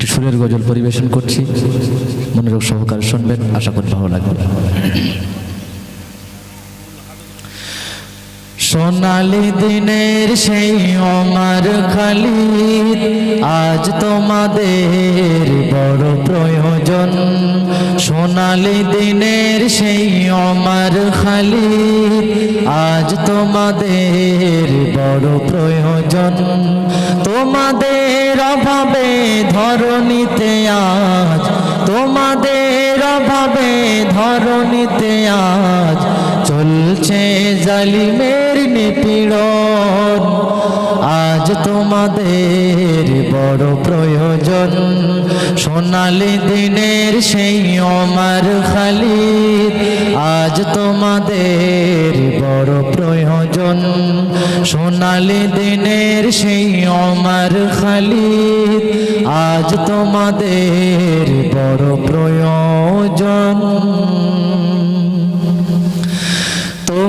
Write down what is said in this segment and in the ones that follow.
একটি সুরের গজল পরিবেশন করছি। মনোযোগ সহকারে শুনবেন আশা করি ভালো লাগবে। সোনালি দিনের সেই অমার খালি আজ তোমাদের বড় প্রয়োজন। সোনালি দিনের সেই অমার খালি আজ তোমাদের বড় প্রয়োজন। তোমাদের অভাবে ধরণীতে আজ, তোমাদের অভাবে ধরণীতে আজ চলছে জালিমের নিপীড়ন। আজ তোমাদের বড় প্রয়োজন। সোনালি দিনের সেই অমার খালিদ। আজ তোমাদের বড় প্রয়োজন। সোনালি দিনের সেই অমার খালিদ। আজ তোমাদের বড় প্রয়োজন।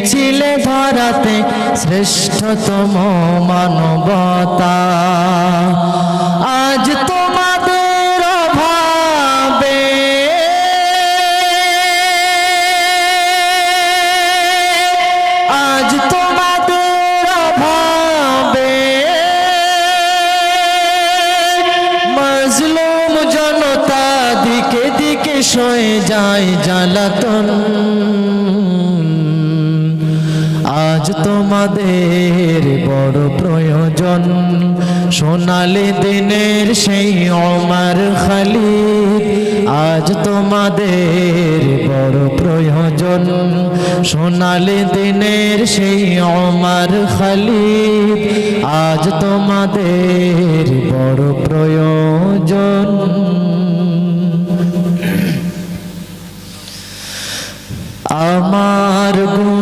এনেছিলে ধরাতে শ্রেষ্ঠতম মানবতা। আজ তোমাদের অভাবে আজ তোমাদের অভাবে মজলুম জনতা দিকে দিকে সয়ে যায় জ্বালাতন। আজ তোমাদের বড় প্রয়োজন। সোনালি দিনের সেই অমর খালি আজ তোমাদের বড় প্রয়োজন। সোনালি দিনের সেই অমর খালি আজ তোমাদের বড় প্রয়োজন। আমার গুণ